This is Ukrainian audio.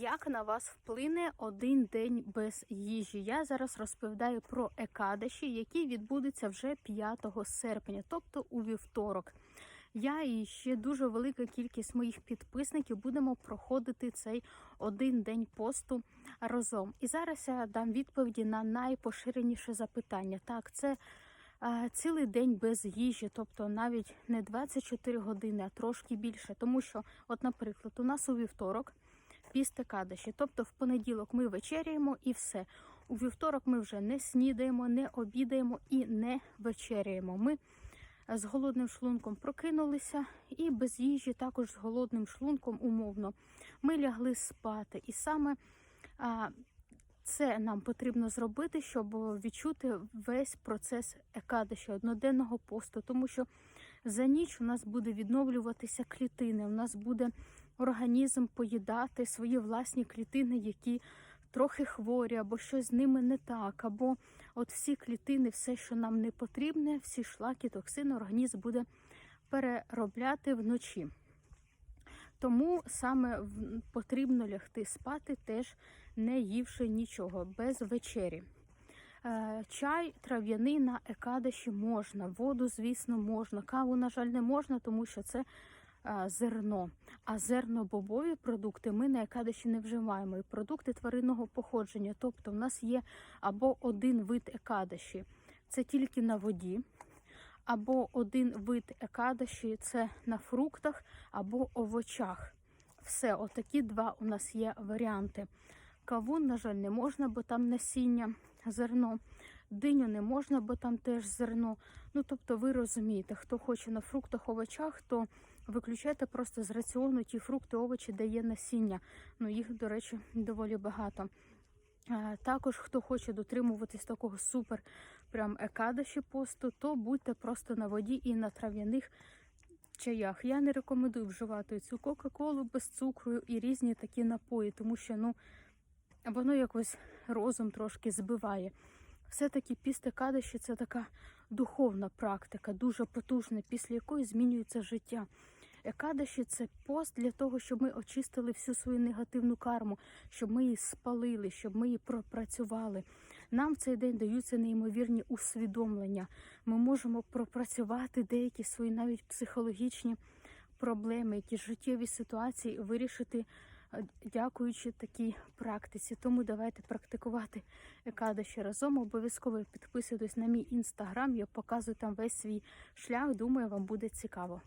Як на вас вплине один день без їжі? Я зараз розповідаю про екадаші, які відбудуться вже 5 серпня, тобто у вівторок. Я і ще дуже велика кількість моїх підписників будемо проходити цей один день посту разом. І зараз я дам відповіді на найпоширеніше запитання. Так, це а, цілий день без їжі, тобто навіть не 24 години, а трошки більше. Тому що, от, наприклад, у нас у вівторок пісти кадиші. Тобто в понеділок ми вечеряємо і все. У вівторок ми вже не снідаємо, не обідаємо і не вечеряємо. Ми е, з голодним шлунком прокинулися, і без їжі, також з голодним шлунком, умовно, ми лягли спати. І саме а, це нам потрібно зробити, щоб відчути весь процес екадиші, одноденного посту, тому що за ніч у нас буде відновлюватися клітини, у нас буде організм поїдати свої власні клітини, які трохи хворі, або щось з ними не так, або от всі клітини, все, що нам не потрібне, всі шлаки, токсини, організм буде переробляти вночі. Тому саме потрібно лягти спати, теж не ївши нічого, без вечері. Е, Чай трав'яний на екадаші можна, воду, звісно, можна. Каву, на жаль, не можна, тому що це зерно. А зернобобові продукти ми на екадаші не вживаємо. І продукти тваринного походження. Тобто, в нас є або один вид екадаші, це тільки на воді, або один вид екадаші це на фруктах або овочах. Все, отакі два у нас є варіанти. Кавун, на жаль, не можна, бо там насіння, зерно. Диню не можна, бо там теж зерно. Ну, тобто, ви розумієте, хто хоче на фруктах, овочах, то виключайте просто з раціону ті фрукти, овочі, де є насіння. Ну, їх, до речі, доволі багато. Також, хто хоче дотримуватись такого супер прям екадаші посту, то будьте просто на воді і на трав'яних чаях. Я не рекомендую вживати цю Кока-Колу без цукру і різні такі напої, тому що ну, воно якось розум трошки збиває. Все-таки після кадиші це така духовна практика, дуже потужна, після якої змінюється життя. Екадаші це пост для того, щоб ми очистили всю свою негативну карму, щоб ми її спалили, щоб ми її пропрацювали. Нам в цей день даються неймовірні усвідомлення. Ми можемо пропрацювати деякі свої навіть психологічні проблеми, якісь життєві ситуації вирішити, е, дякуючи такій практиці. Тому давайте практикувати екадаші разом. Обов'язково підписуйтесь на мій інстаграм. Я показую там весь свій шлях. Думаю, вам буде цікаво.